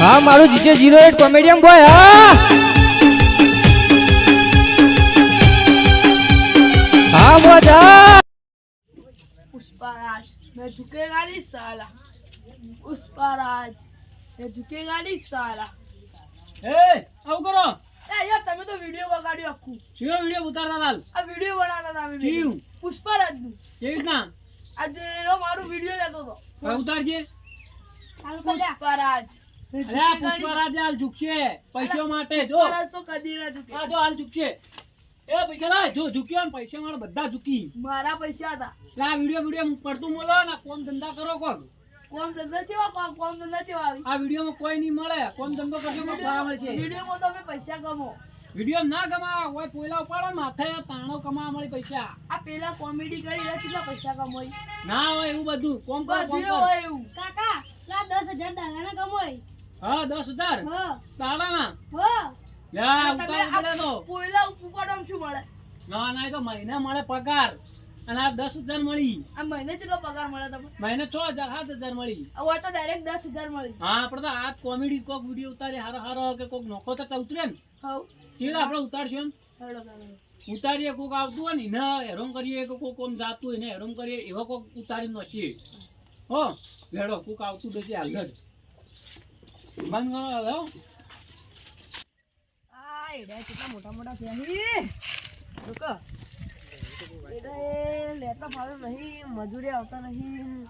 હા મારું GJ zero eight કોમેડિયમ બોય હા. હા મોજા પુષ્પારાજ મેં ઝુકેગા નહીં સાલા. પુષ્પારાજ મેં ઝુકેગા નહીં સાલા. એ આવું કરો. એ યાર તમે તો વિડિયો બગાડ્યો આખું. શીરો વિડિયો ઉતારતા લાલ આ વિડિયો બનાવતા હતા અમે જીવ પુષ્પારાજનું કેવી રીતના? આજે મારું વિડિયો લેતો હતો. ઉતારજે. પુષ્પારાજ. અરે આ ઝુકેગા નહીં- પુષ્પરાજ હાલ ઝૂકશે પૈસા માટે જો. તો કદી ના ઝુકે. આ જો હાલ ઝૂકશે. એ પૈસા લાય જો ઝૂક્યો ને પૈસા વાળા બધા ઝૂકી. મારા પૈસા હતા. એટલે આ વીડિયો વીડિયો પડતું બોલો ને કોમ ધંધા કરો કોક. કોમ ધંધા ચેવા કોમ કોમ ધંધા ચેવા આવી. આ વિડીયોમાં કોઈ નહીં મળે. કોમ ધંધો કરજો કોક બરાબર છે. વિડિયોમાં તો પૈસા કમો વીડિયો ના કમાવા હોય પોયલા ઉપાડો માથે તાણો કમાવા મળી પૈસા. આ પેલા કોમેડી કરી રહ્યા કેટલા પૈસા કમાઈ ના હોય એવું બધું. કોમ કરો કોમ બધું હોય એવું. કાકા લા દસ હજાર દાડાના કમાય. હા દસ હજાર. હ. તાળાના યા ઉતાર પડે તો. આ પોયલા શું મળે? ના ના તો મહિને મળે પગાર. અને આ દસ હજાર મળી. આ મહિને કેટલો પગાર મળે તમને? મહિને છ હજાર સાત હજાર મળી. હવે તો ડાયરેક્ટ દસ હજાર મળી. હા આપણે તો આ કોમેડી કોક વીડિયો ઉતારી હારો હારો કે કોક નોખો તો ઉતરે ને. હવ. તો આપણે ઉતારશું ઉતારીએ કોક આવતું હોય ને એને હેરોમ કરીએ કે કોક આમ જાતું હોય ને હેરોમ કરીએ એવો કોક ઉતારી નોશીએ હો ભેડો કોક આવતું નથી જ. બંધ કરો આ એડા કેટલા મોટા મોટા છે અહીં. રૂકો. લેતા ભાવ નહીં મજૂરી આવતા નહીં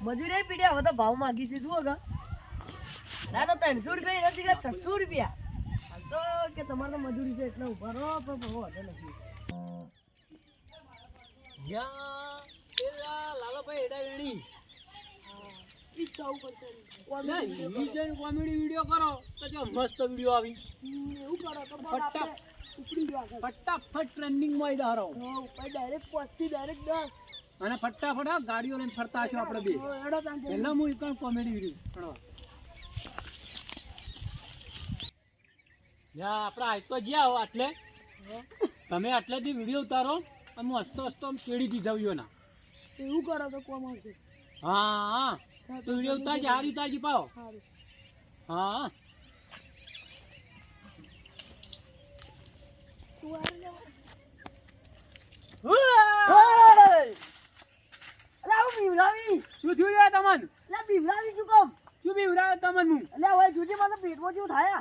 મજૂરી પીડ્યા હવે તો ભાવ માંગી છે જુઓ ગા દાદા ત્રણસો રૂપિયા નથી ગયા છસો રૂપિયા તો કે તમારે મજૂરી છે એટલે ઊભા રહો પણ ભાવ વધે નથી લાલાભાઈ એડા વેણી કોમેડી વીડિયો કરો તો જો મસ્ત વિડિયો આવી. એવું કરો તો બસ ઉપડી ગયો ફટાફટ ટ્રેન્ડિંગમાં ધારો હવ, પછી direct દસ. અને ફટાફટ આ ગાડીઓ લઈને ફરતા છો આપણે બે. પહેલા હું એક કોમેડી વીડિયો. યા આપણે આજ તો જ્યાં હો આટલે. તમે આટલેથી વીડિયો ઉતારો અને હું હસતો હસતો આમ ચેડીથી જાઉં ના એવું કરો તો કોમ આવશે. હા હા. તો વીડિયો ઉતારજે હારી ઉતારજી પાવો હા. શું થયું યાર તમને? અલા બીવડાવી શું કામ? શું બીવડાવે તમને હું? હવે જોજે મને પેટમાં જેવું થાય.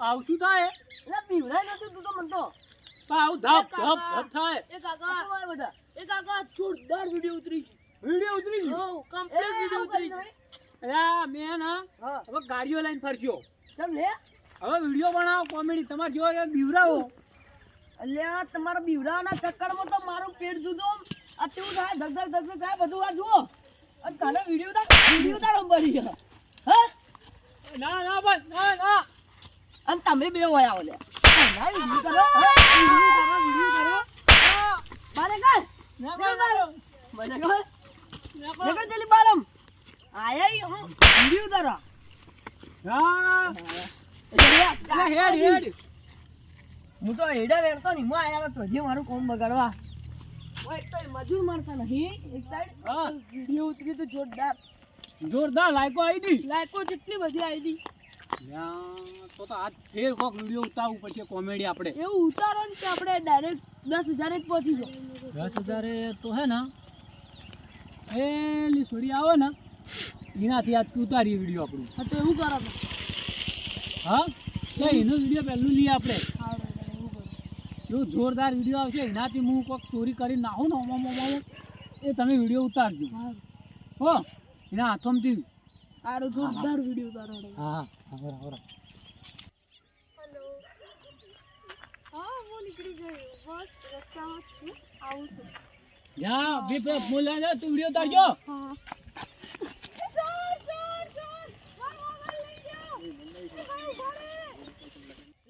આવું શું થાય? અલા બીવડાવી નથી તું તો મને તો. તો આવું ધપ ધપ ધપ થાય. એ કાકા. બધા એ કાકા જોરદાર વિડિયો ઉતરી વીડિયો ઉતરી ગયો હો કમ્પ્લીટ વિડિયો ઉતરી અરે મેં ના હા. હવે ગાડીઓ લઈને ફરશો. ચમ લે? હવે વીડિયો બનાવો કોમેડી તમારે જો એક બીવરાવો અલ્યા તમારા બીવરાના ચક્કરમાં તો મારું પેટ જુદો આ કેવું થાય? ધક ધક ધક થાય બધું આ જુઓ. અને તને વિડિયો ઉતાર વિડિયો ઉતારો અંબરી ગયા. હા? ના ના બસ ના ના. અને તમે બે હોય આવો લે. ના વિડિયો કરો વિડિયો કરો વિડિયો કરો બારે કર હું. તો હેડા વેરતો નહીં હું આયા તો મારું કોમ બગાડવા મજૂર મારતા નહીં એક સાઈડ ઉતરી તો જોરદાર જોરદાર લાયકો આવી દી. લાયકો જેટલી બધી આવી યા, તો તો આજ ફેર કોક વીડિયો ઉતારવું પડશે કોમેડી આપણે. એવું ઉતારો ને કે આપણે ડાયરેક્ટ દસ હજાર જ પહોંચી જાય દસ હજારે તો હે ને એ છોડી આવે ને એનાથી આજ ઉતારીએ વીડિયો આપણું. હા તો એવું કરો હા? તો એનો વીડિયો પહેલું લઈએ આપણે. એવું જોરદાર વીડિયો આવશે એનાથી હું કોઈક ચોરી કરી નાખું ને ઓમો મોમો એ તમે વીડિયો ઉતારજો. હો એના હાથોમાંથી સારું જોરદાર વિડિયો ઉતારો હા હા હા હેલો હા હું નીકળી ગયો બસ રસ્તામાં છું આવું છું યા બે બે બોલ્યા તું વિડિયો ઉતારજો હા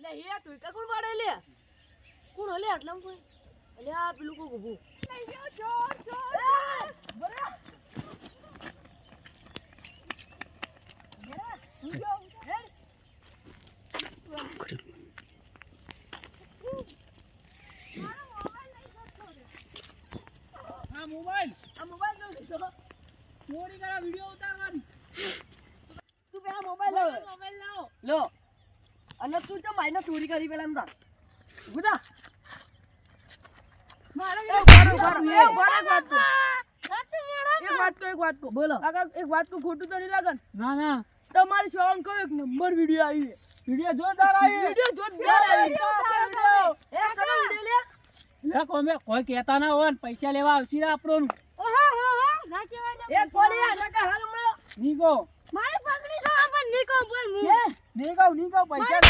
લે હે ટુકા કોણ પાડે લે કોણ હલે આટલા કોઈ અલ્યા પેલું કોક ઊભું લઈ જાઓ જોર જોર હેડ હા મોબાઈલ આ મોબાઈલ જોઈ લીધો ચોરી કરા વીડિયો ઉતારવાની લો અને તું ચમ આઈને ચોરી કરી પેલા એમ તાર ગુદા મારો રહો, એક વાત કહું. એક વાત તો એક વાત કહું. બોલો એક વાત કો ખોટું તો નહીં લાગે ના ના તમારી શોન કયો એક નંબર વીડિયો આવી વિડિયો વીડિયો જોરદાર આવી વીડિયો જોરદાર આવી એ સનો વિડિયો લે. લે. કોમે કોઈ કહેતા ના હોય ને પૈસા લેવા આવતી ને આપણો ઓહો, હો, હો. ના કહેવાય એ કોલી આ નકા હાલ મળો નીકો મારી પકડી છો પણ નીકો બોલ મું. એ નીકો નીકો પૈસા.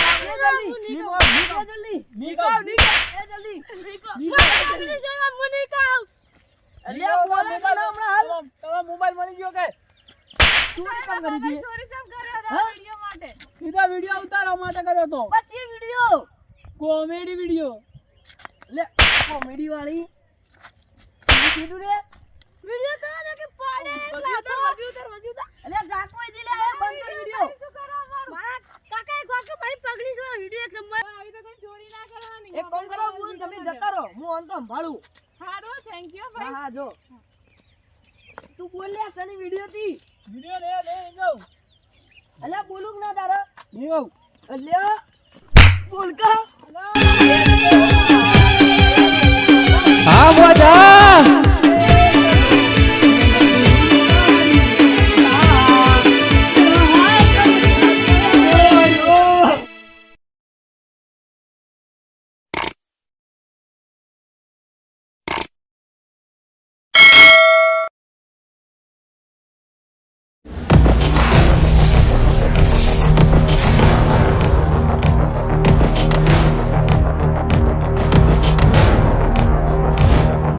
મું નીકો. નીકો જલ્દી. નીકો એ જલ્દી. નીકો. નીકો. પગડી છે, નીકો. અલ્યા બોલ પેલા હમણાં હાલ. તમારો- મોબાઈલ મળી ગયો કે? તું કામ કરી દી વીડિયો માટે? સીધા વિડિયો ઉતારવા માટે કર્યો તો. પછી વિડિયો કોમેડી વિડિયો લે કોમેડી વાળી. કીધું રે વિડિયો તો હતો કે પાડે લાતો. અલ્યા જાકો ઈ લે બંધ કર વિડિયો મારા કાકા એક કહું, મારી પગડી જો વિડિયો એક નંબર. આવી તો કોઈ ચોરી ના કરવાની. એક કામ કરો હું તમે જતા રહો. હું આમ તો સંભાળું. હારો થેન્ક યુ ભાઈ. હા જો. તું બોલ લે સની વિડિયો થી વીડિયો લે લે નીકો અલ્યા બોલું ના તારા? નીકો અલ્યા બોલ કા. હા મોજા